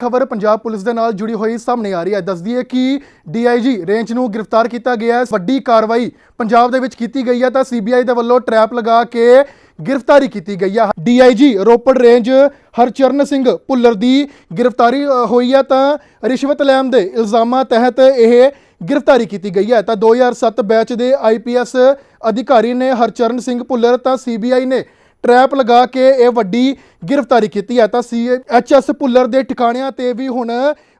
ਖਬਰ ਪੰਜਾਬ ਪੁਲਿਸ ਦੇ ਨਾਲ ਜੁੜੀ ਹੋਈ ਸਾਹਮਣੇ ਆ ਰਹੀ ਹੈ। ਦੱਸਦੀ ਹੈ ਕਿ ਡੀਆਈਜੀ ਰੇਂਜ ਨੂੰ ਗ੍ਰਿਫਤਾਰ ਕੀਤਾ ਗਿਆ ਹੈ। ਵੱਡੀ ਕਾਰਵਾਈ ਪੰਜਾਬ ਦੇ ਵਿੱਚ ਕੀਤੀ ਗਈ ਹੈ ਤਾਂ ਸੀਬੀਆਈ ਦੇ ਵੱਲੋਂ ਟਰੈਪ ਲਗਾ ਕੇ ਗ੍ਰਿਫਤਾਰੀ ਕੀਤੀ ਗਈ ਹੈ। ਡੀਆਈਜੀ ਰੋਪੜ ਰੇਂਜ ਹਰਚਰਨ ਸਿੰਘ ਭੁੱਲਰ ਦੀ ਗ੍ਰਿਫਤਾਰੀ ਹੋਈ ਹੈ ਤਾਂ ਰਿਸ਼ਵਤ ਲੈਣ ਦੇ ਇਲਜ਼ਾਮਾਂ ਤਹਿਤ ਇਹ ਗ੍ਰਿਫਤਾਰੀ ਕੀਤੀ ਗਈ ਹੈ। ਤਾਂ 2007 ਬੈਚ ਦੇ ਆਈਪੀਐਸ ਅਧਿਕਾਰੀ ਨੇ ਹਰਚਰਨ ਸਿੰਘ ਭੁੱਲਰ ਤਾਂ ਸੀਬੀਆਈ ਨੇ ਟਰੈਪ ਲਗਾ ਕੇ ਇਹ ਵੱਡੀ ਗ੍ਰਿਫਤਾਰੀ ਕੀਤੀ ਹੈ। ਤਾਂ ਸੀ ਐਚਐਸ ਭੁੱਲਰ ਦੇ ਟਿਕਾਣਿਆਂ ਤੇ ਵੀ ਹੁਣ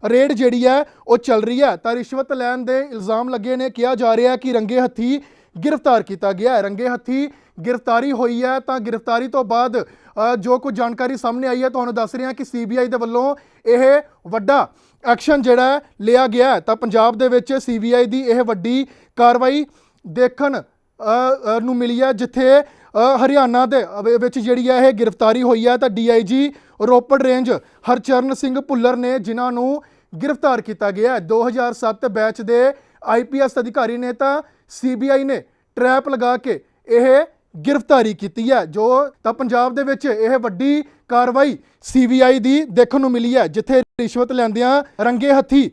ਰੇਡ ਜਿਹੜੀ ਹੈ, ਉਹ ਚੱਲ ਰਹੀ ਹੈ। ਤਾਂ ਰਿਸ਼ਵਤ ਲੈਣ ਦੇ ਇਲਜ਼ਾਮ ਲੱਗੇ ਨੇ। ਕਿਹਾ ਜਾ ਰਿਹਾ ਕਿ ਰੰਗੇ ਹੱਥੀ ਗ੍ਰਿਫਤਾਰ ਕੀਤਾ ਗਿਆ ਹੈ। ਰੰਗੇ ਹੱਥੀ ਗ੍ਰਿਫਤਾਰੀ ਹੋਈ ਹੈ। ਤਾਂ ਗ੍ਰਿਫਤਾਰੀ ਤੋਂ ਬਾਅਦ ਜੋ ਕੁਝ ਜਾਣਕਾਰੀ ਸਾਹਮਣੇ ਆਈ ਹੈ, ਤੁਹਾਨੂੰ ਦੱਸ ਰਹੇ ਹਾਂ ਕਿ ਸੀਬੀਆਈ ਦੇ ਵੱਲੋਂ ਇਹ ਵੱਡਾ ਐਕਸ਼ਨ ਜਿਹੜਾ ਲਿਆ ਗਿਆ ਤਾਂ ਪੰਜਾਬ ਦੇ ਵਿੱਚ ਸੀਬੀਆਈ ਦੀ ਇਹ ਵੱਡੀ ਕਾਰਵਾਈ ਦੇਖਣ ਨੂੰ ਮਿਲੀ ਹੈ, ਜਿੱਥੇ ਹਰਿਆਣਾ ਦੇ ਵਿੱਚ ਜਿਹੜੀ ਹੈ ਇਹ ਗ੍ਰਿਫਤਾਰੀ ਹੋਈ ਹੈ ਤਾਂ ਡੀਆਈਜੀ ਰੋਪੜ ਰੇਂਜ ਹਰਚਰਨ ਸਿੰਘ ਭੁੱਲਰ ਨੇ ਜਿਨ੍ਹਾਂ ਨੂੰ ਗ੍ਰਿਫਤਾਰ ਕੀਤਾ ਗਿਆ ਹੈ। 2007 ਬੈਚ ਦੇ ਆਈਪੀਐਸ ਅਧਿਕਾਰੀ ਨੇ ਤਾਂ ਸੀਬੀਆਈ ਨੇ ਟਰੈਪ ਲਗਾ ਕੇ ਇਹ ਗ੍ਰਿਫਤਾਰੀ ਕੀਤੀ ਹੈ, ਜੋ ਤਾਂ ਪੰਜਾਬ ਦੇ ਵਿੱਚ ਇਹ ਵੱਡੀ ਕਾਰਵਾਈ ਸੀਬੀਆਈ ਦੀ ਦੇਖਣ ਨੂੰ ਮਿਲੀ ਹੈ, ਜਿੱਥੇ ਰਿਸ਼ਵਤ ਲੈਂਦਿਆਂ ਰੰਗੇ ਹੱਥੀ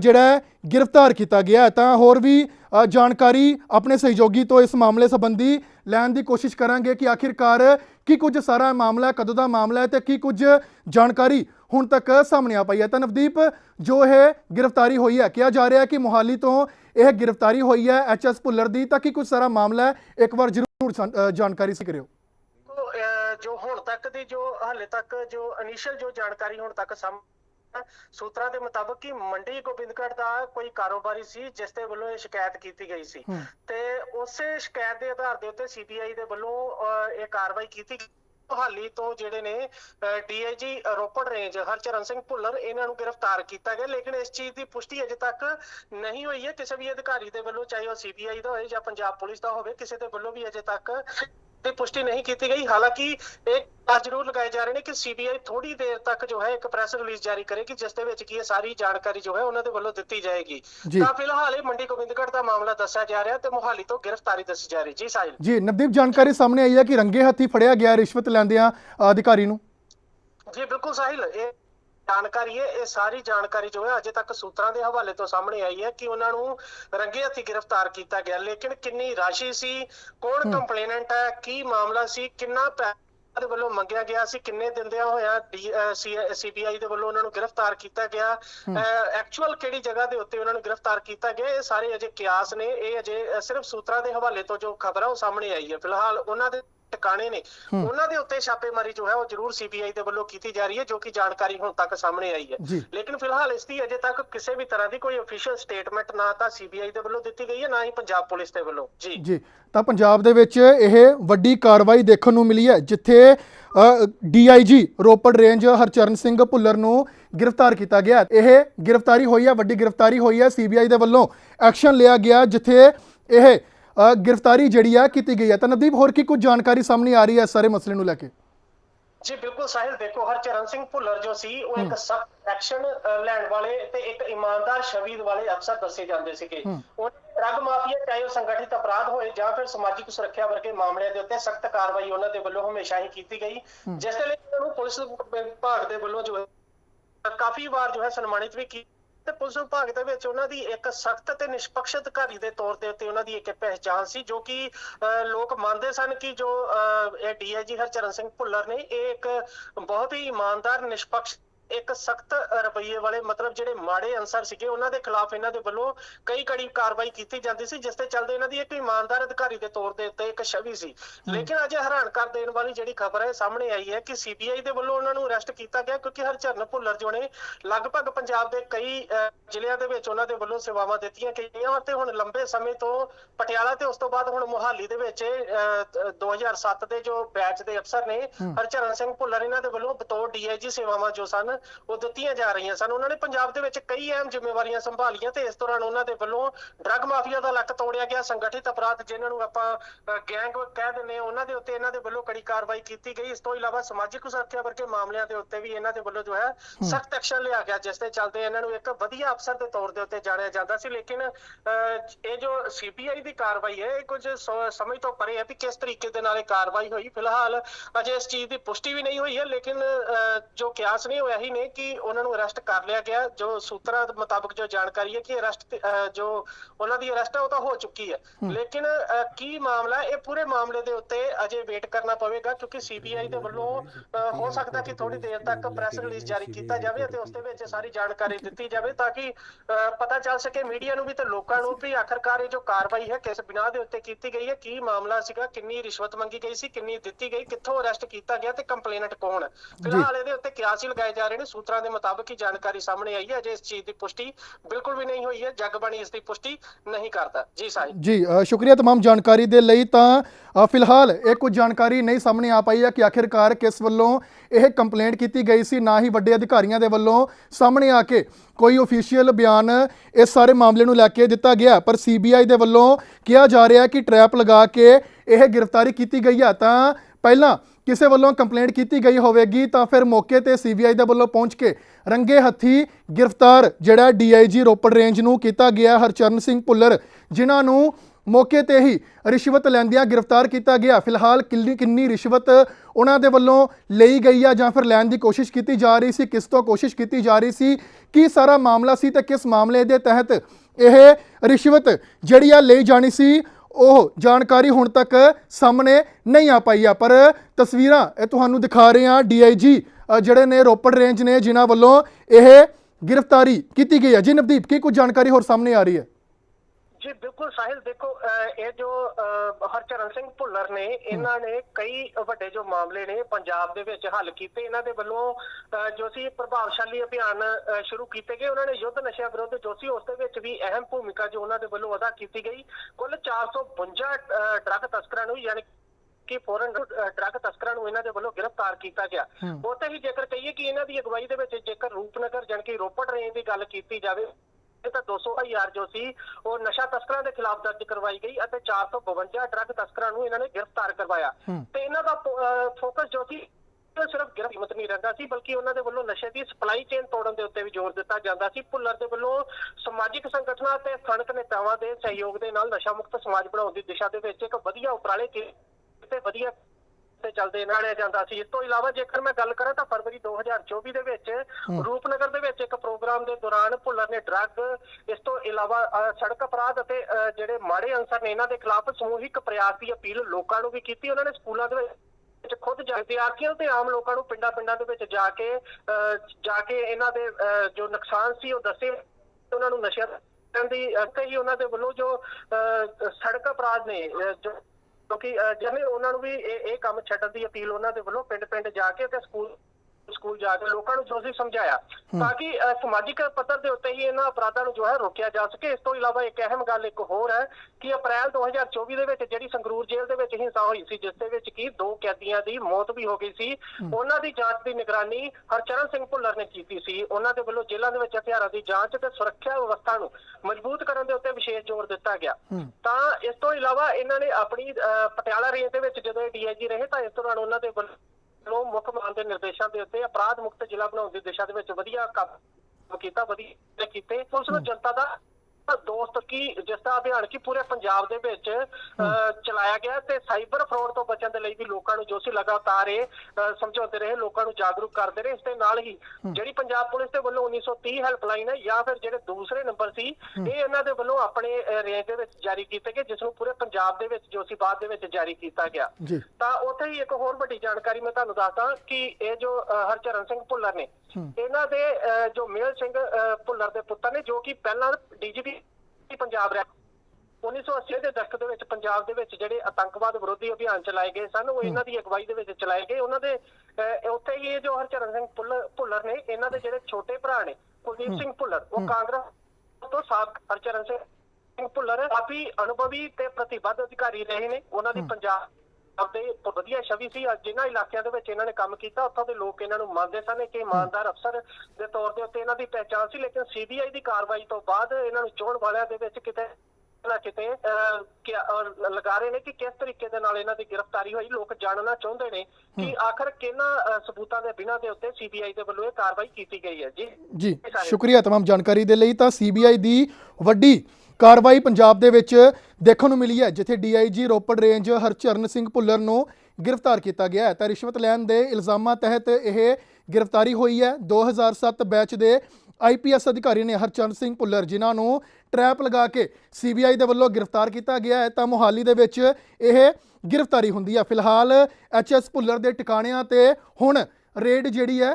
ਜਿਹੜਾ ਗ੍ਰਿਫਤਾਰ ਕੀਤਾ ਗਿਆ ਹੈ। ਤਾਂ ਹੋਰ ਵੀ ਜਾਣਕਾਰੀ ਆਪਣੇ ਸਹਿਯੋਗੀ ਤੋਂ ਇਸ ਮਾਮਲੇ ਸੰਬੰਧੀ ਲੈਣ ਦੀ ਕੋਸ਼ਿਸ਼ ਕਰਾਂਗੇ ਕਿ ਆਖਿਰਕਾਰ ਕੀ ਕੁਝ ਸਾਰਾ ਮਾਮਲਾ ਕਦੋਂ ਦਾ ਮਾਮਲਾ ਹੈ ਤੇ ਕੀ ਕੁਝ ਜਾਣਕਾਰੀ ਹੁਣ ਤੱਕ ਸਾਹਮਣੇ ਆ ਪਈ ਹੈ। ਤਾਂ ਨਵਦੀਪ ਜੋ ਇਹ ਗ੍ਰਿਫਤਾਰੀ ਹੋਈ ਹੈ ਕਿਹਾ ਜਾ ਰਿਹਾ ਹੈ ਕਿ ਮੁਹਾਲੀ ਤੋਂ ਇਹ ਗ੍ਰਿਫਤਾਰੀ ਹੋਈ ਹੈ ਐਚਐਸ ਭੁੱਲਰ ਦੀ ਤਾਂ ਕੀ ਕੁਝ ਸਾਰਾ ਮਾਮਲਾ ਹੈ? ਇੱਕ ਵਾਰ ਜ਼ਰੂਰ ਜਾਣਕਾਰੀ ਸੀ ਕਰਿਓ। ਦੇਖੋ, ਜੋ ਹੁਣ ਤੱਕ ਦੀ ਜੋ ਹਾਲੇ ਤੱਕ ਜੋ ਇਨੀਸ਼ੀਅਲ ਜੋ ਜਾਣਕਾਰੀ ਹੁਣ ਤੱਕ ਸਾਹਮਣੇ ਸੂਤਰਾਂ ਦੇ ਮੁਤਾਬਕ ਕਿ ਮੰਡੀ ਗੋਬਿੰਦਗੜ੍ਹ ਦਾ ਕੋਈ ਕਾਰੋਬਾਰੀ ਸੀ ਜਿਸ ਦੇ ਵੱਲੋਂ ਇਹ ਸ਼ਿਕਾਇਤ ਕੀਤੀ ਗਈ ਸੀ। ਤੇ ਉਸੇ ਸ਼ਿਕਾਇਤ ਦੇ ਆਧਾਰ ਦੇ ਉੱਤੇ ਸੀਬੀਆਈ ਦੇ ਵੱਲੋਂ ਇਹ ਕਾਰਵਾਈ ਕੀਤੀ ਗਈ। ਮੁਹਾਲੀ ਤੋਂ ਜਿਹੜੇ ਨੇ ਡੀਆਈਜੀ ਰੋਪੜ ਰੇਂਜ ਹਰਚਰਨ ਸਿੰਘ ਭੁੱਲਰ ਇਹਨਾਂ ਨੂੰ ਗ੍ਰਿਫਤਾਰ ਕੀਤਾ ਗਿਆ ਲੇਕਿਨ ਇਸ ਚੀਜ਼ ਦੀ ਪੁਸ਼ਟੀ ਅਜੇ ਤੱਕ ਨਹੀਂ ਹੋਈ ਹੈ ਕਿਸੇ ਵੀ ਅਧਿਕਾਰੀ ਦੇ ਵੱਲੋਂ ਚਾਹੇ ਉਹ ਸੀਬੀਆਈ ਦਾ ਹੋਵੇ ਜਾਂ ਪੰਜਾਬ ਪੁਲਿਸ ਦਾ ਹੋਵੇ ਕਿਸੇ ਦੇ ਵੱਲੋਂ ਵੀ ਅਜੇ ਤੱਕ ਦੀ ਪੁਸ਼ਟੀ ਨਹੀਂ ਕੀਤੀ ਗਈ। ਹਾਲਾਂਕਿ ਇਹ ਅੱਜ ਜ਼ਰੂਰ ਲਗਾਏ ਜਾ ਰਹੇ ਨੇ ਕਿ ਸੀਬੀਆਈ ਥੋੜੀ ਦੇਰ ਤੱਕ ਜੋ ਹੈ ਇੱਕ ਪ੍ਰੈਸ ਰਿਲੀਜ਼ ਜਾਰੀ ਕਰੇਗੀ ਜਿਸ ਦੇ ਵਿੱਚ ਕੀ ਇਹ ਸਾਰੀ ਜਾਣਕਾਰੀ ਜੋ ਹੈ ਉਹਨਾਂ ਦੇ ਵੱਲੋਂ ਦਿੱਤੀ ਜਾਏਗੀ। ਤਾਂ ਫਿਲਹਾਲ ਇਹ ਮੰਡੀ ਗੋਬਿੰਦਗੜ੍ਹ ਦਾ ਮਾਮਲਾ ਦੱਸਿਆ ਜਾ ਰਿਹਾ ਤੇ ਮੁਹਾਲੀ ਤੋਂ ਗ੍ਰਿਫਤਾਰੀ ਦੱਸੀ ਜਾ ਰਹੀ। ਜੀ ਸਾਹਿਲ। ਜੀ ਨਵਦੀਪ ਜਾਣਕਾਰੀ ਸਾਹਮਣੇ ਆਈ ਹੈ ਕਿ ਰੰਗੇ ਹੱਥੀ ਫੜਿਆ ਗਿਆ ਰਿਸ਼ਵਤ ਲੈਂਦਿਆਂ ਅਧਿਕਾਰੀ ਨੂੰ। ਜੀ ਬਿਲਕੁਲ ਸਾਹਿਲ। ਇਹ ਜਾਣਕਾਰੀ ਹੈ ਇਹ ਸਾਰੀ ਜਾਣਕਾਰੀ ਜੋ ਹੈ ਅਜੇ ਤੱਕ ਸੂਤਰਾਂ ਦੇ ਹਵਾਲੇ ਤੋਂ ਸਾਹਮਣੇ ਆਈ ਹੈ ਕਿ ਉਹਨਾਂ ਨੂੰ ਰੰਗੇ ਹੱਥੀ ਗ੍ਰਿਫਤਾਰ ਕੀਤਾ ਗਿਆ। ਲੇਕਿਨ ਕਿੰਨੀ ਰਾਸ਼ੀ ਸੀ ਕੌਣ ਕੰਪਲੇਨੈਂਟ ਹੈ ਕੀ ਮਾਮਲਾ ਸੀ ਕਿੰਨਾ ਪੈਸਾ ਦੇ ਵੱਲੋਂ ਮੰਗਿਆ ਗਿਆ ਸੀ ਕਿੰਨੇ ਦਿੰਦਿਆਂ ਹੋਇਆ ਸੀਬੀਆਈ ਦੇ ਵੱਲੋਂ ਉਹਨਾਂ ਨੂੰ ਗ੍ਰਿਫਤਾਰ ਕੀਤਾ ਗਿਆ। ਐਕਚੁਅਲ ਕਿਹੜੀ ਜਗ੍ਹਾ ਦੇ ਉੱਤੇ ਉਹਨਾਂ ਨੂੰ ਗ੍ਰਿਫਤਾਰ ਕੀਤਾ ਗਿਆ ਇਹ ਸਾਰੇ ਅਜੇ ਕਿਆਸ ਨੇ ਇਹ ਅਜੇ ਸਿਰਫ ਸੂਤਰਾਂ ਦੇ ਹਵਾਲੇ ਤੋਂ ਜੋ ਖਬਰ ਹੈ ਉਹ ਸਾਹਮਣੇ ਆਈ ਹੈ। ਫਿਲਹਾਲ ਉਹਨਾਂ ਦੇ ਟਿਕਾਣੇ ਨੇ। ਉਹਨਾਂ ਦੇ ਉੱਤੇ ਛਾਪੇਮਾਰੀ ਜੋ ਹੈ ਉਹ ਜ਼ਰੂਰ ਸੀਬੀਆਈ ਦੇ ਵੱਲੋਂ ਕੀਤੀ ਜਾ ਰਹੀ ਹੈ ਜੋ ਕਿ ਜਾਣਕਾਰੀ ਹੁਣ ਤੱਕ ਸਾਹਮਣੇ ਆਈ ਹੈ। ਲੇਕਿਨ ਫਿਲਹਾਲ ਇਸ ਦੀ ਅਜੇ ਤੱਕ ਕਿਸੇ ਵੀ ਤਰ੍ਹਾਂ ਦੀ ਕੋਈ ਅਫੀਸ਼ੀਅਲ ਸਟੇਟਮੈਂਟ ਨਾ ਤਾਂ ਸੀਬੀਆਈ ਦੇ ਵੱਲੋਂ ਦਿੱਤੀ ਗਈ ਹੈ ਨਾ ਹੀ ਪੰਜਾਬ ਪੁਲਿਸ ਦੇ ਵੱਲੋਂ। ਜੀ। ਜੀ ਤਾਂ ਪੰਜਾਬ ਦੇ ਵਿੱਚ ਇਹ ਵੱਡੀ ਕਾਰਵਾਈ ਦੇਖਣ ਨੂੰ ਮਿਲੀ ਹੈ ਜਿੱਥੇ ਡੀਆਈਜੀ ਰੋਪੜ ਰੇਂਜ ਹਰਚਰਨ ਸਿੰਘ ਭੁੱਲਰ ਨੂੰ ਗ੍ਰਿਫਤਾਰ ਕੀਤਾ ਗਿਆ। ਇਹ ਗ੍ਰਿਫਤਾਰੀ ਹੋਈ ਹੈ ਵੱਡੀ ਗ੍ਰਿਫਤਾਰੀ ਹੋਈ ਹੈ ਸੀਬੀਆਈ ਦੇ ਵੱਲੋਂ ਐਕਸ਼ਨ ਲਿਆ ਗਿਆ ਜਿੱਥੇ ਇਹ ਗ੍ਰਿਫਤਾਰੀ ਜਿਹੜੀ ਹੈ ਕੀਤੀ ਗਈ ਹੈ ਤਾਂ ਨਵਦੀਪ ਹੋਰ ਕੀ ਕੁਝ ਜਾਣਕਾਰੀ ਸਾਹਮਣੇ ਆ ਰਹੀ ਹੈ ਇਸ ਸਾਰੇ ਮਸਲੇ ਨੂੰ ਲੈ ਕੇ? ਜੀ ਬਿਲਕੁਲ ਸਾਹਿਲ ਦੇਖੋ ਹਰਚਰਨ ਸਿੰਘ ਭੁੱਲਰ ਜੋ ਸੀ ਉਹ ਇੱਕ ਸਖਤ ਐਕਸ਼ਨ ਲੈਣ ਵਾਲੇ ਤੇ ਇੱਕ ਇਮਾਨਦਾਰ ਸ਼ਵੀਦ ਵਾਲੇ ਅਫਸਰ ਦੱਸੇ ਜਾਂਦੇ ਸੀਗੇ। ਉਹ ਡਰੱਗ ਮਾਫੀਆ ਚਾਹੇ ਉਹ ਸੰਗਠਿਤ ਅਪਰਾਧ ਹੋਏ ਜਾਂ ਫਿਰ ਸਮਾਜਿਕ ਸੁਰੱਖਿਆ ਵਰਗੇ ਮਾਮਲਿਆਂ ਦੇ ਉੱਤੇ ਸਖਤ ਕਾਰਵਾਈ ਉਹਨਾਂ ਦੇ ਵੱਲੋਂ ਹਮੇਸ਼ਾ ਹੀ ਕੀਤੀ ਗਈ। ਜਿਸ ਦੇ ਲਈ ਉਹਨਾਂ ਨੂੰ ਪੁਲਿਸ ਵਿਭਾਗ ਦੇ ਵੱਲੋਂ ਜੋ ਕਾਫੀ ਵਾਰ ਜੋ ਹੈ ਸਨਮਾਨਿਤ ਵੀ ਕੀਤਾ ਤੇ ਪੁਲਿਸ ਵਿਭਾਗ ਦੇ ਵਿੱਚ ਉਹਨਾਂ ਦੀ ਇੱਕ ਸਖਤ ਤੇ ਨਿਸ਼ਪਕਸ਼ ਅਧਿਕਾਰੀ ਦੇ ਤੌਰ ਤੇ ਉੱਤੇ ਉਹਨਾਂ ਦੀ ਇੱਕ ਪਹਿਚਾਣ ਸੀ ਜੋ ਕਿ ਅਹ, ਲੋਕ ਮੰਨਦੇ ਸਨ ਕਿ ਜੋ ਅਹ, ਇਹ ਡੀਆਈਜੀ ਹਰਚਰਨ ਸਿੰਘ ਭੁੱਲਰ ਨੇ ਇਹ ਇੱਕ ਬਹੁਤ ਹੀ ਇਮਾਨਦਾਰ ਨਿਸ਼ਪਕਸ਼ ਇੱਕ ਸਖਤ ਰਵੱਈਏ ਵਾਲੇ ਮਤਲਬ ਜਿਹੜੇ ਮਾੜੇ ਅਨਸਰ ਸੀਗੇ ਉਹਨਾਂ ਦੇ ਖਿਲਾਫ ਇਹਨਾਂ ਦੇ ਵੱਲੋਂ ਕਈ ਕੜੀ ਕਾਰਵਾਈ ਕੀਤੀ ਜਾਂਦੀ ਸੀ ਜਿਸ ਤੇ ਚੱਲਦੇ ਇਹਨਾਂ ਦੀ ਇੱਕ ਇਮਾਨਦਾਰ ਅਧਿਕਾਰੀ ਦੇ ਤੌਰ ਦੇ ਉੱਤੇ ਇੱਕ ਛਵੀ ਸੀ। ਲੇਕਿਨ ਅਜੇ ਹੈਰਾਨ ਕਰ ਦੇਣ ਵਾਲੀ ਜਿਹੜੀ ਖਬਰ ਹੈ ਸਾਹਮਣੇ ਆਈ ਹੈ ਕਿ ਸੀਬੀਆਈ ਦੇ ਵੱਲੋਂ ਉਹਨਾਂ ਨੂੰ ਅਰੈਸਟ ਕੀਤਾ ਗਿਆ ਕਿਉਂਕਿ ਹਰਚਰਨ ਭੁੱਲਰ ਜੋ ਨੇ ਲਗਭਗ ਪੰਜਾਬ ਦੇ ਕਈ ਜ਼ਿਲ੍ਹਿਆਂ ਦੇ ਵਿੱਚ ਉਹਨਾਂ ਦੇ ਵੱਲੋਂ ਸੇਵਾਵਾਂ ਦਿੱਤੀਆਂ ਗਈਆਂ ਤੇ ਹੁਣ ਲੰਬੇ ਸਮੇਂ ਤੋਂ ਪਟਿਆਲਾ ਤੇ ਉਸ ਤੋਂ ਬਾਅਦ ਹੁਣ ਮੁਹਾਲੀ ਦੇ ਵਿੱਚ ਅਹ, 2007 ਦੇ ਜੋ ਬੈਚ ਦੇ ਅਫਸਰ ਨੇ ਹਰਚਰਨ ਸਿੰਘ ਭੁੱਲਰ ਇਹਨਾਂ ਦੇ ਵੱਲੋਂ ਬਤੌਰ ਡੀਆਈਜੀ ਸੇਵਾਵਾਂ ਜੋ ਸਨ ਉਹ ਦਿੱਤੀਆਂ ਜਾ ਰਹੀਆਂ ਸਨ। ਉਹਨਾਂ ਨੇ ਪੰਜਾਬ ਦੇ ਵਿੱਚ ਕਈ ਅਹਿਮ ਜ਼ਿੰਮੇਵਾਰੀਆਂ ਸੰਭਾਲੀਆਂ ਤੇ ਇਸ ਦੌਰਾਨ ਉਹਨਾਂ ਦੇ ਵੱਲੋਂ ਡਰੱਗ ਮਾਫੀਆ ਦਾ ਲੱਕ ਤੋੜਿਆ ਗਿਆ ਸੰਗਠਿਤ ਅਪਰਾਧ ਜਿਨ੍ਹਾਂ ਨੂੰ ਆਪਾਂ ਗੈਂਗ ਕਹਿ ਦਿੰਦੇ ਹਾਂ ਉਹਨਾਂ ਦੇ ਉੱਤੇ ਇਹਨਾਂ ਦੇ ਵੱਲੋਂ ਕੜੀ ਕਾਰਵਾਈ ਕੀਤੀ ਗਈ। ਇਸ ਤੋਂ ਇਲਾਵਾ ਸਮਾਜਿਕ ਸੁਰੱਖਿਆ ਵਰਗੇ ਮਾਮਲਿਆਂ ਦੇ ਉੱਤੇ ਵੀ ਇਹਨਾਂ ਦੇ ਵੱਲੋਂ ਜੋ ਹੈ। ਸਖਤ ਐਕਸ਼ਨ ਲਿਆ ਗਿਆ ਜਿਸ ਦੇ ਚੱਲਦੇ ਇਹਨਾਂ ਨੂੰ ਇੱਕ ਵਧੀਆ ਅਫਸਰ ਦੇ ਤੌਰ ਦੇ ਉੱਤੇ ਜਾਣਿਆ ਜਾਂਦਾ ਸੀ ਲੇਕਿਨ ਇਹ ਜੋ ਸੀਬੀਆਈ ਦੀ ਕਾਰਵਾਈ ਹੈ ਇਹ ਕੁਝ ਸਮਝ ਤੋਂ ਪਰੇ ਹੈ ਵੀ ਕਿਸ ਤਰੀਕੇ ਦੇ ਨਾਲ ਇਹ ਕਾਰਵਾਈ ਹੋਈ। ਫਿਲਹਾਲ ਅਜੇ ਇਸ ਚੀਜ਼ ਦੀ ਪੁਸ਼ਟੀ ਵੀ ਨਹੀਂ ਹੋਈ ਹੈ ਲੇਕਿਨ ਜੋ ਕਿਆਸ ਨਹੀਂ ਹੋਇਆ ਹੀ ਨੇ ਕਿ ਉਹਨਾਂ ਨੂੰ ਅਰੈਸਟ ਕਰ ਲਿਆ ਗਿਆ। ਜੋ ਸੂਤਰਾਂ ਦੇ ਮੁਤਾਬਕ ਜੋ ਜਾਣਕਾਰੀ ਹੈ ਕਿ ਅਰੈਸਟ ਜੋ ਉਹਨਾਂ ਦੀ ਅਰੈਸਟ ਹੈ ਉਹ ਤਾਂ ਹੋ ਚੁੱਕੀ ਹੈ। ਲੇਕਿਨ ਕੀ ਮਾਮਲਾ? ਇਹ ਪੂਰੇ ਮਾਮਲੇ ਦੇ ਉੱਤੇ ਅਜੇ ਵੇਟ ਕਰਨਾ ਪਵੇਗਾ ਕਿਉਂਕਿ ਸੀਬੀਆਈ ਦੇ ਵੱਲੋਂ ਹੋ ਸਕਦਾ ਕਿ ਥੋੜੀ ਦੇਰ ਤੱਕ ਪ੍ਰੈਸ ਰਿਲੀਜ਼ ਜਾਰੀ ਕੀਤਾ ਜਾਵੇ ਅਤੇ ਉਸ ਦੇ ਵਿੱਚ ਸਾਰੀ ਜਾਣਕਾਰੀ ਦਿੱਤੀ ਜਾਵੇ ਤਾਂ ਕਿ ਅਹ, ਪਤਾ ਚੱਲ ਸਕੇ ਮੀਡੀਆ ਨੂੰ ਵੀ ਤੇ ਲੋਕਾਂ ਨੂੰ ਵੀ ਆਖਰਕਾਰ ਇਹ ਜੋ ਕਾਰਵਾਈ ਹੈ ਕਿਸ ਬਿਨਾਹ ਦੇ ਉੱਤੇ ਕੀਤੀ ਗਈ ਹੈ ਕੀ ਮਾਮਲਾ ਸੀਗਾ ਕਿੰਨੀ ਰਿਸ਼ਵਤ ਮੰਗੀ ਗਈ ਸੀ ਕਿੰਨੀ ਦਿੱਤੀ ਗਈ ਕਿੱਥੋਂ ਅਰੈਸਟ ਕੀਤਾ ਗਿਆ ਤੇ ਕੰਪਲੇਨਟ ਕੌਣ ਹੈ ਫਿਲਹਾਲ ਇਹਦੇ ਉੱਤੇ ਕਿਆਸ ਹੀ ਲਗਾਏ ਜਾ ਰਹੇ ਨੇ ਸੂਤਰਾਂ ਦੇ ਮੁਤਾਬਕ ਹੀ ਜਾਣਕਾਰੀ ਸਾਹਮਣੇ ਆਈ ਹੈ ਅਜੇ ਇਸ ਚੀਜ਼ ਦੀ ਪੁਸ਼ਟੀ ਬਿਲਕੁਲ ਵੀ ਨਹੀਂ ਹੋਈ ਹੈ ਜਗਬਾਣੀ ਇਸ ਦੀ ਪੁਸ਼ਟੀ ਨਹੀਂ ਕਰਦਾ ਜੀ ਸਾਹਿਬ ਜੀ ਅ, ਸ਼ੁਕਰੀਆ तमाम ਜਾਣਕਾਰੀ ਦੇ ਲਈ ਤਾਂ ਅ, ਫਿਲਹਾਲ ਇਹ ਕੁਝ ਜਾਣਕਾਰੀ ਨਹੀਂ ਸਾਹਮਣੇ ਆ ਪਾਈ ਹੈ ਕਿ ਆਖਿਰਕਾਰ ਕਿਸ ਵੱਲੋਂ ਇਹ ਕੰਪਲੇਂਟ ਕੀਤੀ ਗਈ ਸੀ ਨਾ ਹੀ ਵੱਡੇ ਅਧਿਕਾਰੀਆਂ ਦੇ ਵੱਲੋਂ ਸਾਹਮਣੇ ਆ ਕੇ ਕੋਈ ਅਫੀਸ਼ੀਅਲ ਬਿਆਨ ਇਸ ਸਾਰੇ ਮਾਮਲੇ ਨੂੰ ਲੈ ਕੇ ਦਿੱਤਾ ਗਿਆ। ਪਰ ਸੀਬੀਆਈ ਦੇ ਵੱਲੋਂ ਕਿਹਾ ਜਾ ਰਿਹਾ ਕਿ ਟਰੈਪ ਲਗਾ ਕੇ ਇਹ ਗ੍ਰਿਫਤਾਰੀ ਕੀਤੀ ਗਈ ਹੈ ਤਾਂ ਪਹਿਲਾਂ ਕਿਸੇ ਵੱਲੋਂ ਕੰਪਲੇਂਟ ਕੀਤੀ ਗਈ ਹੋਵੇਗੀ, ਤਾਂ ਫਿਰ ਮੌਕੇ ਤੇ ਸੀਬੀਆਈ ਦੇ ਵੱਲੋਂ ਪਹੁੰਚ ਕੇ ਰੰਗੇ ਹੱਥੀ ਗ੍ਰਿਫਤਾਰ ਜਿਹੜਾ ਡੀਆਈਜੀ ਰੋਪੜ ਰੇਂਜ ਨੂੰ ਕੀਤਾ ਗਿਆ ਹਰਚਰਨ ਸਿੰਘ ਭੁੱਲਰ, ਜਿਨ੍ਹਾਂ ਨੂੰ ਮੌਕੇ ਤੇ ਹੀ ਰਿਸ਼ਵਤ ਲੈਂਦਿਆਂ ਗ੍ਰਿਫਤਾਰ ਕੀਤਾ ਗਿਆ। ਫਿਲਹਾਲ ਕਿੰਨੀ ਕਿੰਨੀ ਰਿਸ਼ਵਤ ਉਹਨਾਂ ਦੇ ਵੱਲੋਂ ਲਈ ਗਈ ਆ ਜਾਂ ਫਿਰ ਲੈਣ ਦੀ ਕੋਸ਼ਿਸ਼ ਕੀਤੀ ਜਾ ਰਹੀ ਸੀ, ਕਿਸ ਤੋਂ ਕੋਸ਼ਿਸ਼ ਕੀਤੀ ਜਾ ਰਹੀ ਸੀ, ਕੀ ਸਾਰਾ ਮਾਮਲਾ ਸੀ ਤੇ ਕਿਸ ਮਾਮਲੇ ਦੇ ਤਹਿਤ ਇਹ ਰਿਸ਼ਵਤ ਜਿਹੜੀ ਆ ਲਈ ਜਾਣੀ ਸੀ, ਉਹ ਜਾਣਕਾਰੀ ਹੁਣ ਤੱਕ ਸਾਹਮਣੇ ਨਹੀਂ ਆ ਪਾਈ ਆ। ਪਰ ਤਸਵੀਰਾਂ ਇਹ ਤੁਹਾਨੂੰ ਦਿਖਾ ਰਹੇ ਆ ਡੀਆਈਜੀ ਜਿਹੜੇ ਨੇ ਰੋਪੜ ਰੇਂਜ ਨੇ, ਜਿਨ੍ਹਾਂ ਵੱਲੋਂ ਇਹ ਗ੍ਰਿਫਤਾਰੀ ਕੀਤੀ ਗਈ ਹੈ ਜੀ ਨਵਦੀਪ, ਕੀ ਕੁਝ ਜਾਣਕਾਰੀ ਹੋਰ ਸਾਹਮਣੇ ਆ ਰਹੀ ਹੈ? ਜੀ ਬਿਲਕੁਲ ਸਾਹਿਲ ਦੇਖੋ ਇਹ ਜੋ ਹਰਚਰਨ ਸਿੰਘ ਭੁੱਲਰ ਨੇ ਇਹਨਾਂ ਨੇ ਕਈ ਵੱਡੇ ਜੋ ਮਾਮਲੇ ਨੇ ਪੰਜਾਬ ਦੇ ਵਿੱਚ ਹੱਲ ਕੀਤੇ। ਇਹਨਾਂ ਦੇ ਵੱਲੋਂ ਜੋ ਸੀ ਪ੍ਰਭਾਵਸ਼ਾਲੀ ਅਭਿਆਨ ਸ਼ੁਰੂ ਕੀਤੇ ਗਏ। ਉਹਨਾਂ ਨੇ ਯੁੱਧ ਨਸ਼ਿਆਂ ਵਿਰੁੱਧ ਜੋ ਸੀ ਉਸ ਦੇ ਵਿੱਚ ਵੀ ਅਹਿਮ ਭੂਮਿਕਾ ਜੋ ਉਹਨਾਂ ਦੇ ਵੱਲੋਂ ਅਦਾ ਕੀਤੀ ਗਈ। ਕੁੱਲ 452 ਅਹ ਡਰੱਗ ਤਸਕਰਾਂ ਨੂੰ ਯਾਨੀ ਕਿ ਫੋਰਨ ਡਰੱਗ ਤਸਕਰਾਂ ਨੂੰ ਇਹਨਾਂ ਦੇ ਵੱਲੋਂ ਗ੍ਰਿਫਤਾਰ ਕੀਤਾ ਗਿਆ। ਉੱਥੇ ਹੀ ਜੇਕਰ ਕਹੀਏ ਕਿ ਇਹਨਾਂ ਦੀ ਅਗਵਾਈ ਦੇ ਵਿੱਚ ਜੇਕਰ ਰੂਪਨਗਰ ਜਾਣੀ ਕਿ ਰੋਪੜ ਰੇਂਜ ਦੀ ਗੱਲ ਕੀਤੀ ਜਾਵੇ ਤਾਂ 200 ਹਜ਼ਾਰ ਜੋ ਸੀ ਉਹ ਨਸ਼ਾ ਤਸਕਰਾਂ ਦੇ ਖਿਲਾਫ ਦਰਜ ਕਰਵਾਈ ਗਈ ਅਤੇ 452 ਡਰੱਗ ਤਸਕਰਾਂ ਨੂੰ ਇਹਨਾਂ ਨੇ ਗ੍ਰਿਫਤਾਰ ਕਰਵਾਇਆ। ਤੇ ਇਹਨਾਂ ਦਾ ਫੋਕਸ ਜੋ ਸੀ ਉਹ ਸਿਰਫ ਗਿਰਫਤ ਨਹੀਂ ਰਹਿੰਦਾ ਸੀ ਬਲਕਿ ਉਹਨਾਂ ਦੇ ਵੱਲੋਂ ਨਸ਼ੇ ਦੀ ਸਪਲਾਈ ਚੇਨ ਤੋੜਨ ਦੇ ਉੱਤੇ ਵੀ ਜ਼ੋਰ ਦਿੱਤਾ ਜਾਂਦਾ ਸੀ। ਭੁੱਲਰ ਦੇ ਵੱਲੋਂ ਸਮਾਜਿਕ ਸੰਗਠਨਾਂ ਤੇ ਸਥਾਨਕ ਨੇਤਾਵਾਂ ਦੇ ਸਹਿਯੋਗ ਦੇ ਨਾਲ ਨਸ਼ਾ ਮੁਕਤ ਸਮਾਜ ਬਣਾਉਣ ਦੀ ਦਿਸ਼ਾ ਦੇ ਵਿੱਚ ਇੱਕ ਵਧੀਆ ਉਪਰਾਲੇ ਕੀਤੇ ਵਧੀਆ ਤੇ ਚੱਲਦੇ ਨਾਲਿਆ ਜਾਂਦਾ ਸੀ। ਇਸ ਤੋਂ ਇਲਾਵਾ ਜੇਕਰ ਮੈਂ ਗੱਲ ਕਰਾਂ ਤਾਂ ਫਰਵਰੀ 2024 ਦੇ ਵਿੱਚ ਰੂਪਨਗਰ ਦੇ ਵਿੱਚ ਇੱਕ ਪ੍ਰੋਗਰਾਮ ਦੇ ਦੌਰਾਨ ਭੁੱਲਰ ਨੇ ਡਰੱਗ ਇਸ ਤੋਂ ਇਲਾਵਾ ਸੜਕ ਅਪਰਾਧ ਅਤੇ ਜਿਹੜੇ ਮਾੜੇ ਅੰਸਰ ਨੇ ਇਹਨਾਂ ਦੇ ਖਿਲਾਫ ਸਮੂਹਿਕ ਪ੍ਰਯਾਸ ਦੀ ਅਪੀਲ ਲੋਕਾਂ ਨੂੰ ਵੀ ਕੀਤੀ। ਉਹਨਾਂ ਨੇ ਸਕੂਲਾਂ ਦੇ ਵਿੱਚ ਵਿੱਚ ਖੁਦ ਜਾ ਵਿਦਿਆਰਥੀਆਂ ਤੇ ਆਮ ਲੋਕਾਂ ਨੂੰ ਪਿੰਡਾਂ ਪਿੰਡਾਂ ਦੇ ਵਿੱਚ ਜਾ ਕੇ ਜਾ ਕੇ ਇਹਨਾਂ ਦੇ ਜੋ ਨੁਕਸਾਨ ਸੀ ਉਹ ਦੱਸੇ ਉਹਨਾਂ ਨੂੰ ਨਸ਼ਿਆਂ ਦੀ ਅਤੇ ਹੀ ਉਹਨਾਂ ਦੇ ਵੱਲੋਂ ਜੋ ਸੜਕ ਅਪਰਾਧ ਨੇ ਜੋ ਕਿਉਂਕਿ ਅਹ, ਜਿਵੇਂ ਉਹਨਾਂ ਨੂੰ ਵੀ ਇਹ ਇਹ ਕੰਮ ਛੱਡਣ ਦੀ ਅਪੀਲ ਉਹਨਾਂ ਦੇ ਵੱਲੋਂ ਪਿੰਡ ਪਿੰਡ ਜਾ ਕੇ ਤੇ ਸਕੂਲ ਸਕੂਲ ਜਾ ਕੇ ਲੋਕਾਂ ਨੂੰ ਜੋ ਸੀ ਸਮਝਾਇਆ ਤਾਂ ਕਿ ਸਮਾਜਿਕ ਪੱਧਰ ਦੇ ਉੱਤੇ ਹੀ ਇਹਨਾਂ ਅਪਰਾਧਾਂ ਨੂੰ ਜੋ ਹੈ ਰੋਕਿਆ ਜਾ ਸਕੇ। ਇਸ ਤੋਂ ਇਲਾਵਾ ਇੱਕ ਅਹਿਮ ਗੱਲ ਇੱਕ ਹੋਰ ਹੈ ਕਿ ਅਪ੍ਰੈਲ 2024 ਦੇ ਵਿੱਚ ਜਿਹੜੀ ਸੰਗਰੂਰ ਜੇਲ੍ਹ ਦੇ ਵਿੱਚ ਹਿੰਸਾ ਹੋਈ ਸੀ ਜਿਸ ਦੇ ਵਿੱਚ ਕੀ ਦੋ ਕੈਦੀਆਂ ਦੀ ਮੌਤ ਵੀ ਹੋ ਗਈ ਸੀ ਉਹਨਾਂ ਦੀ ਜਾਂਚ ਦੀ ਨਿਗਰਾਨੀ ਹਰਚਰਨ ਸਿੰਘ ਭੁੱਲਰ ਨੇ ਕੀਤੀ ਸੀ। ਉਹਨਾਂ ਦੇ ਵੱਲੋਂ ਜੇਲ੍ਹਾਂ ਦੇ ਵਿੱਚ ਹਥਿਆਰਾਂ ਦੀ ਜਾਂਚ ਤੇ ਸੁਰੱਖਿਆ ਵਿਵਸਥਾ ਨੂੰ ਮਜ਼ਬੂਤ ਕਰਨ ਦੇ ਉੱਤੇ ਵਿਸ਼ੇਸ਼ ਜ਼ੋਰ ਦਿੱਤਾ ਗਿਆ। ਤਾਂ ਇਸ ਤੋਂ ਇਲਾਵਾ ਇਹਨਾਂ ਨੇ ਆਪਣੀ ਪਟਿਆਲਾ ਰੇਂਜ ਦੇ ਵਿੱਚ ਜਦੋਂ ਡੀਆਈਜੀ ਰਹੇ ਤਾਂ ਇਸ ਦੌਰਾਨ ਉਹਨਾਂ ਦੇ ਵੱਲੋਂ ਵੱਲੋਂ ਮੁੱਖ ਮਾਨ ਦੇ ਨਿਰਦੇਸ਼ਾਂ ਦੇ ਉੱਤੇ ਅਪਰਾਧ ਮੁਕਤ ਜ਼ਿਲ੍ਹਾ ਬਣਾਉਣ ਦੀ ਦਿਸ਼ਾ ਦੇ ਵਿੱਚ ਵਧੀਆ ਕੰਮ ਕੀਤਾ ਵਧੀਆ ਕੀਤੇ ਪੁਲਿਸ ਨੂੰ ਜਨਤਾ ਦਾ ਦੋਸਤ ਕੀ ਜਿਸ ਦਾ ਅਭਿਆਨ ਕੀ ਪੂਰੇ ਪੰਜਾਬ ਦੇ ਵਿੱਚ ਚਲਾਇਆ ਗਿਆ ਤੇ ਸਾਈਬਰ ਫਰਾਡ ਤੋਂ ਬਚਣ ਦੇ ਲਈ ਵੀ ਲੋਕਾਂ ਨੂੰ ਜੋ ਸੀ ਲਗਾਤਾਰ ਇਹ ਸਮਝਾਉਂਦੇ ਰਹੇ ਲੋਕਾਂ ਨੂੰ ਜਾਗਰੂਕ ਕਰਦੇ ਰਹੇ। ਇਸ ਦੇ ਨਾਲ ਹੀ ਜਿਹੜੀ ਪੰਜਾਬ ਪੁਲਿਸ ਦੇ ਵੱਲੋਂ 1930 ਹੈਲਪਲਾਈਨ ਹੈ ਜਾਂ ਫਿਰ ਜਿਹੜੇ ਦੂਸਰੇ ਨੰਬਰ ਸੀ ਇਹ ਇਹਨਾਂ ਦੇ ਵੱਲੋਂ ਆਪਣੇ ਰੇਂਜ ਦੇ ਵਿੱਚ ਜਾਰੀ ਕੀਤੇ ਗਏ ਜਿਸ ਨੂੰ ਪੂਰੇ ਪੰਜਾਬ ਦੇ ਵਿੱਚ ਜੋ ਸੀ ਬਾਅਦ ਦੇ ਵਿੱਚ ਜਾਰੀ ਕੀਤਾ ਗਿਆ। ਤਾਂ ਉੱਥੇ ਹੀ ਇੱਕ ਹੋਰ ਵੱਡੀ ਜਾਣਕਾਰੀ ਮੈਂ ਤੁਹਾਨੂੰ ਦੱਸਦਾ ਕਿ ਇਹ ਜੋ ਹਰਚਰਨ ਸਿੰਘ ਭੁੱਲਰ ਨੇ ਇਹਨਾਂ ਦੇ ਜੋ ਮੇਲ ਸਿੰਘ ਭੁੱਲਰ ਦੇ ਪੁੱਤਰ ਨੇ ਜੋ ਕਿ ਪਹਿਲਾਂ ਡੀਜੀਪੀ ਪੰਜਾਬ ਰਿਹਾ 1980 ਦੇ ਦਸ਼ਕ ਦੇ ਵਿੱਚ ਪੰਜਾਬ ਦੇ ਵਿੱਚ ਜਿਹੜੇ ਆਤੰਕਵਾਦ ਵਿਰੋਧੀ ਅਭਿਆਨ ਚਲਾਏ ਗਏ ਸਨ ਉਹ ਇਹਨਾਂ ਦੀ ਅਗਵਾਈ ਦੇ ਵਿੱਚ ਚਲਾਏ ਗਏ। ਉਹਨਾਂ ਦੇ ਉੱਥੇ ਹੀ ਇਹ ਜੋ ਹਰਚਰਨ ਸਿੰਘ ਭੁੱਲਰ ਨੇ ਇਹਨਾਂ ਦੇ ਜਿਹੜੇ ਛੋਟੇ ਭਰਾ ਨੇ ਕੁਲਦੀਪ ਸਿੰਘ ਭੁੱਲਰ ਉਹ ਕਾਂਗਰਸ ਤੋਂ ਸਾਬਕ ਹਰਚਰਨ ਸਿੰਘ ਸਿੰਘ ਭੁੱਲਰ ਕਾਫੀ ਅਨੁਭਵੀ ਤੇ ਪ੍ਰਤੀਬੱਧ ਅਧਿਕਾਰੀ ਰਹੇ ਨੇ। ਉਹਨਾਂ ਦੀ ਪੰਜਾਬ ਦੇ ਵਧੀਆ ਛਵੀ ਸੀ ਅੱਜ ਜਿਨ੍ਹਾਂ ਇਲਾਕਿਆਂ ਦੇ ਵਿੱਚ ਇਹਨਾਂ ਨੇ ਕੰਮ ਕੀਤਾ ਉੱਥੋਂ ਦੇ ਲੋਕ ਇਹਨਾਂ ਨੂੰ ਮੰਨਦੇ ਸਨ ਕਿ ਇਮਾਨਦਾਰ ਅਫਸਰ ਦੇ ਤੌਰ ਦੇ ਉੱਤੇ ਇਹਨਾਂ ਦੀ ਪਹਿਚਾਣ ਸੀ ਲੇਕਿਨ ਸੀਬੀਆਈ ਦੀ ਕਾਰਵਾਈ ਤੋਂ ਬਾਅਦ ਇਹਨਾਂ ਨੂੰ ਚੋਣ ਵਾਲਿਆਂ ਦੇ ਵਿੱਚ ਕਿਤੇ ਨਾ ਕਿਤੇ ਅਹ, ਕਿਆ- ਅਹ, ਲਗਾ ਰਹੇ ਨੇ ਕਿ ਕਿਸ ਤਰੀਕੇ ਦੇ ਨਾਲ ਇਹਨਾਂ ਦੀ ਗ੍ਰਿਫਤਾਰੀ ਹੋਈ ਲੋਕ ਜਾਣਨਾ ਚਾਹੁੰਦੇ ਨੇ ਕਿ ਆਖਰ ਕਿਹਨਾਂ ਅਹ, ਸਬੂਤਾਂ ਦੇ ਬਿਨਾਂ ਦੇ ਉੱਤੇ ਸੀਬੀਆਈ ਦੇ ਵੱਲੋਂ ਇਹ ਕਾਰਵਾਈ ਕੀਤੀ ਗਈ ਹੈ ਜੀ ਜੀ ਸ਼ੁਕਰੀਆ तमाम ਜਾਣਕਾਰੀ ਦੇ ਲਈ ਤਾਂ ਸੀਬੀਆਈ ਦੀ ਵੱਡੀ ਕਾਰਵਾਈ ਪੰਜਾਬ ਦੇ ਵਿੱਚ ਦੇਖਣ ਨੂੰ ਮਿਲੀ ਹੈ, ਜਿੱਥੇ ਡੀਆਈਜੀ ਰੋਪੜ ਰੇਂਜ ਹਰਚਰਨ ਸਿੰਘ ਭੁੱਲਰ ਨੂੰ ਗ੍ਰਿਫਤਾਰ ਕੀਤਾ ਗਿਆ ਹੈ। ਤਾਂ ਰਿਸ਼ਵਤ ਲੈਣ ਦੇ ਇਲਜ਼ਾਮਾਂ ਤਹਿਤ ਇਹ ਗ੍ਰਿਫਤਾਰੀ ਹੋਈ ਹੈ। 2007 ਬੈਚ ਦੇ ਆਈਪੀਐਸ ਅਧਿਕਾਰੀ ਨੇ ਹਰਚੰਦ ਸਿੰਘ ਭੁੱਲਰ, ਜਿਨ੍ਹਾਂ ਨੂੰ ਟਰੈਪ ਲਗਾ ਕੇ ਸੀਬੀਆਈ ਦੇ ਵੱਲੋਂ ਗ੍ਰਿਫਤਾਰ ਕੀਤਾ ਗਿਆ ਹੈ, ਤਾਂ ਮੋਹਾਲੀ ਦੇ ਵਿੱਚ ਇਹ ਗ੍ਰਿਫਤਾਰੀ ਹੁੰਦੀ ਹੈ। ਫਿਲਹਾਲ ਐਚਐਸ ਭੁੱਲਰ ਦੇ ਟਿਕਾਣਿਆਂ ਤੇ ਹੁਣ ਰੇਡ ਜਿਹੜੀ ਹੈ,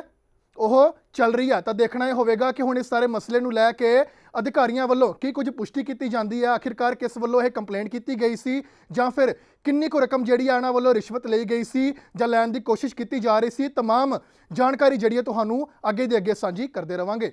ਉਹ ਚੱਲ ਰਹੀ ਹੈ। ਤਾਂ ਦੇਖਣਾ ਇਹ ਹੋਵੇਗਾ ਕਿ ਹੁਣ ਇਸ ਸਾਰੇ ਮਸਲੇ ਨੂੰ ਲੈ ਕੇ ਅਧਿਕਾਰੀਆਂ ਵੱਲੋਂ ਕੀ ਕੁਝ ਪੁਸ਼ਟੀ ਕੀਤੀ ਜਾਂਦੀ ਹੈ ਆਖਿਰਕਾਰ ਕਿਸ ਵੱਲੋਂ ਇਹ ਕੰਪਲੇਂਟ ਕੀਤੀ ਗਈ ਸੀ ਜਾਂ ਫਿਰ ਕਿੰਨੀ ਕੁ ਰਕਮ ਜਿਹੜੀ ਆ ਇਹਨਾਂ ਵੱਲੋਂ ਰਿਸ਼ਵਤ ਲਈ ਗਈ ਸੀ ਜਾਂ ਲੈਣ ਦੀ ਕੋਸ਼ਿਸ਼ ਕੀਤੀ ਜਾ ਰਹੀ ਸੀ तमाम ਜਾਣਕਾਰੀ ਜਿਹੜੀ ਹੈ ਤੁਹਾਨੂੰ ਅੱਗੇ ਦੇ ਅੱਗੇ ਸਾਂਝੀ ਕਰਦੇ ਰਵਾਂਗੇ